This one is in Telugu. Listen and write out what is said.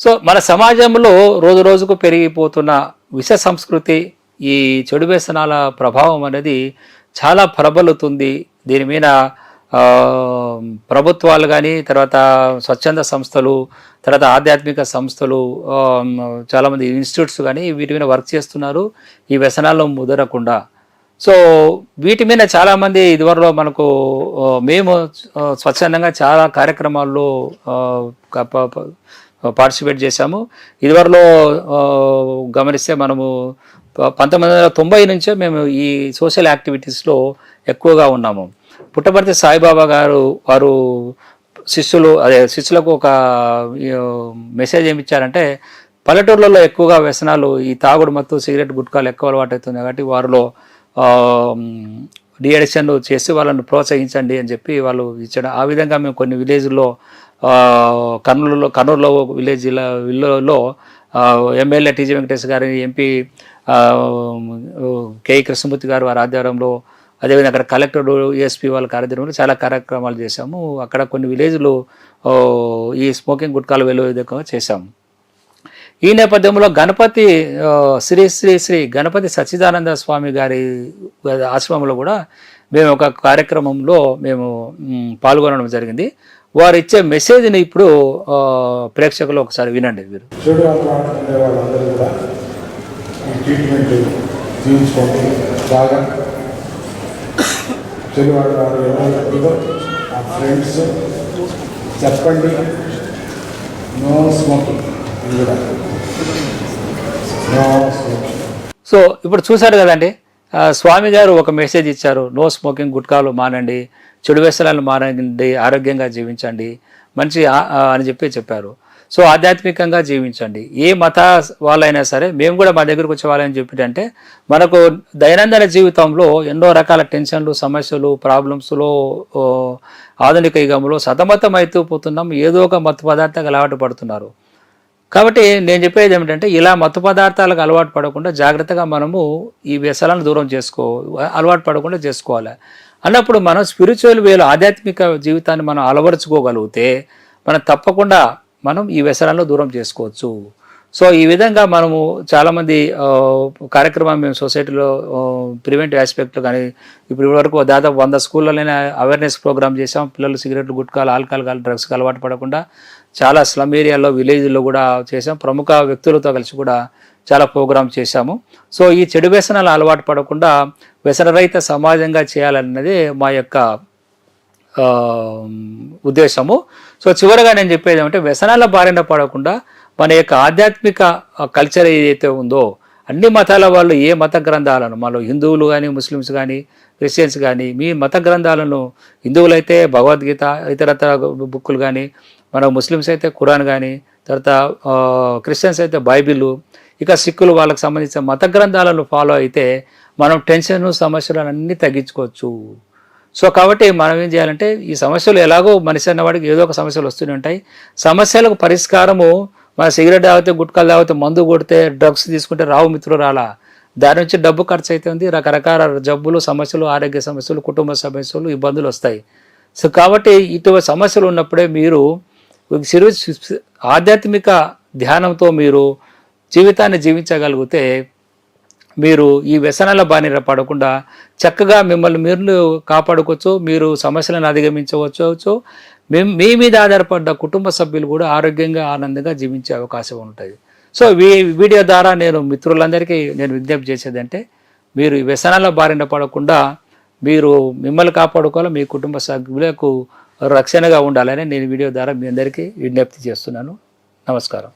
సో మన సమాజంలో రోజు రోజుకు పెరిగిపోతున్న విష సంస్కృతి ఈ చెడు వ్యసనాల ప్రభావం అనేది చాలా ప్రబలుతుంది. దీని మీద ప్రభుత్వాలు కానీ తర్వాత స్వచ్ఛంద సంస్థలు తర్వాత ఆధ్యాత్మిక సంస్థలు చాలామంది ఇన్స్టిట్యూట్స్ కానీ వీటి మీద వర్క్ చేస్తున్నారు ఈ వ్యసనాల్లో ముదరకుండా. సో వీటి మీద చాలామంది ఇదివరలో మనకు మేము స్వచ్ఛందంగా చాలా కార్యక్రమాల్లో పార్టిసిపేట్ చేశాము. ఇదివరలో గమనిస్తే మనము పంతొమ్మిది వందల తొంభై నుంచే మేము ఈ సోషల్ యాక్టివిటీస్లో ఎక్కువగా ఉన్నాము. పుట్టపర్తి సాయిబాబా గారు వారు శిష్యులు అదే శిష్యులకు ఒక మెసేజ్ ఏమి ఇచ్చారంటే పల్లెటూర్లలో ఎక్కువగా వ్యసనాలు ఈ తాగుడు మత్తు సిగరెట్ గుట్కాలు ఎక్కువ అలవాటు అవుతుంది కాబట్టి వారిలో డిఎడిషన్లు చేసి వాళ్ళని ప్రోత్సహించండి అని చెప్పి వాళ్ళు ఇచ్చాడు. ఆ విధంగా మేము కొన్ని విలేజ్లో కర్నూలులో కర్నూలులో విలేజ్ విల్లో ఎమ్మెల్యే టీజీ వెంకటేష్ గారి ఎంపీ కేఈ కృష్ణమూర్తి గారు వారి ఆధ్వర్యంలో అదేవిధంగా అక్కడ కలెక్టర్ ఏఎస్పీ వాళ్ళ కార్యక్రమంలో చాలా కార్యక్రమాలు చేశాము. అక్కడ కొన్ని విలేజ్లు ఈ స్మోకింగ్ గుట్కాలు వెలువ విధంగా చేశాము. ఈ నేపథ్యంలో గణపతి శ్రీ శ్రీ శ్రీ గణపతి సచ్చిదానంద స్వామి గారి ఆశ్రమంలో కూడా మేము ఒక కార్యక్రమంలో మేము పాల్గొనడం జరిగింది. వారు ఇచ్చే మెసేజ్ని ఇప్పుడు ప్రేక్షకులు ఒకసారి వినండి మీరు. చెప్పండి నో స్మోకింగ్ కూడా నో స్మోకింగ్ సో ఇప్పుడు చూశారు కదండి స్వామి గారు ఒక మెసేజ్ ఇచ్చారు నో స్మోకింగ్ గుట్కాలు మానండి చెడు వ్యసనాలు మానండి ఆరోగ్యంగా జీవించండి మంచి అని చెప్పి చెప్పారు. సో ఆధ్యాత్మికంగా జీవించండి. ఏ మత వాళ్ళైనా సరే మేము కూడా మా దగ్గరకు వచ్చే వాళ్ళని చెప్పిటంటే మనకు దైనందిన జీవితంలో ఎన్నో రకాల టెన్షన్లు సమస్యలు ప్రాబ్లమ్స్లో ఆధునిక యుగంలో సతమతం అవుతూ పోతున్నాం ఏదో ఒక మత్తు పదార్థాలకు అలవాటు పడుతున్నారు. కాబట్టి నేను చెప్పేది ఏమిటంటే ఇలా మత్తు పదార్థాలకు అలవాటు పడకుండా జాగ్రత్తగా మనము ఈ వ్యసనాలను దూరం చేసుకో అలవాటు పడకుండా చేసుకోవాలి. అన్నప్పుడు మనం స్పిరిచువల్ వేలో ఆధ్యాత్మిక జీవితాన్ని మనం అలవరుచుకోగలిగితే మనం తప్పకుండా మనం ఈ వ్యసనాలను దూరం చేసుకోవచ్చు. సో ఈ విధంగా మనము చాలామంది కార్యక్రమం మేము సొసైటీలో ప్రివెంట్ ఆస్పెక్ట్లో కానీ ఇప్పుడు వరకు దాదాపు వంద స్కూళ్ళలోనే అవేర్నెస్ ప్రోగ్రామ్ చేసాం పిల్లలు సిగరెట్లు గుట్కాలు ఆల్కహాల్ కానీ డ్రగ్స్కి అలవాటు పడకుండా చాలా స్లమ్ ఏరియాలో విలేజ్లో కూడా చేసాం ప్రముఖ వ్యక్తులతో కలిసి కూడా చాలా ప్రోగ్రామ్ చేశాము. సో ఈ చెడు వ్యసనాలు అలవాటు పడకుండా వ్యసనరహిత సమాజంగా చేయాలన్నది మా యొక్క ఉద్దేశము. సో చివరగా నేను చెప్పేది ఏమంటే వ్యసనాల బారిన పడకుండా మన యొక్క ఆధ్యాత్మిక కల్చర్ ఏదైతే ఉందో అన్ని మతాల వాళ్ళు ఏ మత గ్రంథాలను మనలో హిందువులు కానీ ముస్లిమ్స్ కానీ క్రిస్టియన్స్ కానీ మీ మత గ్రంథాలను హిందువులైతే భగవద్గీత ఇతరతర బుక్కులు కానీ మన ముస్లిమ్స్ అయితే ఖురాన్ కానీ తర్వాత క్రిస్టియన్స్ అయితే బైబిల్ ఇక సిక్కులు వాళ్ళకి సంబంధించిన మత గ్రంథాలను ఫాలో అయితే మనం టెన్షన్ సమస్యలను అన్నీ తగ్గించుకోవచ్చు. సో కాబట్టి మనం ఏం చేయాలంటే ఈ సమస్యలు ఎలాగో మనిషి అన్నవాడికి ఏదో ఒక సమస్యలు వస్తూనే ఉంటాయి. సమస్యలకు పరిష్కారము మన సిగరెట్ తాగితే గుట్కాలు తాగితే మందు కొడితే డ్రగ్స్ తీసుకుంటే రావు మిత్రులు రాలా దాని నుంచి డబ్బు ఖర్చు అవుతుంది రకరకాల జబ్బులు సమస్యలు ఆరోగ్య సమస్యలు కుటుంబ సమస్యలు ఇబ్బందులు వస్తాయి. సో కాబట్టి ఇటువంటి సమస్యలు ఉన్నప్పుడే మీరు సిరు ఆధ్యాత్మిక ధ్యానంతో మీరు జీవితాన్ని జీవించగలిగితే మీరు ఈ వ్యసనాల బారిన పడకుండా చక్కగా మిమ్మల్ని మీరు కాపాడుకోవచ్చు మీరు సమస్యలను అధిగమించవచ్చు మేము మీ మీద ఆధారపడ్డ కుటుంబ సభ్యులు కూడా ఆరోగ్యంగా ఆనందంగా జీవించే అవకాశం ఉంటుంది. సో వీ వీడియో ద్వారా నేను మిత్రులందరికీ నేను విజ్ఞప్తి చేసేదంటే మీరు వ్యసనాల బారిన పడకుండా మీరు మిమ్మల్ని కాపాడుకోవాలి మీ కుటుంబ సభ్యులకు రక్షణగా ఉండాలని నేను వీడియో ద్వారా మీ అందరికీ విజ్ఞప్తి చేస్తున్నాను. నమస్కారం.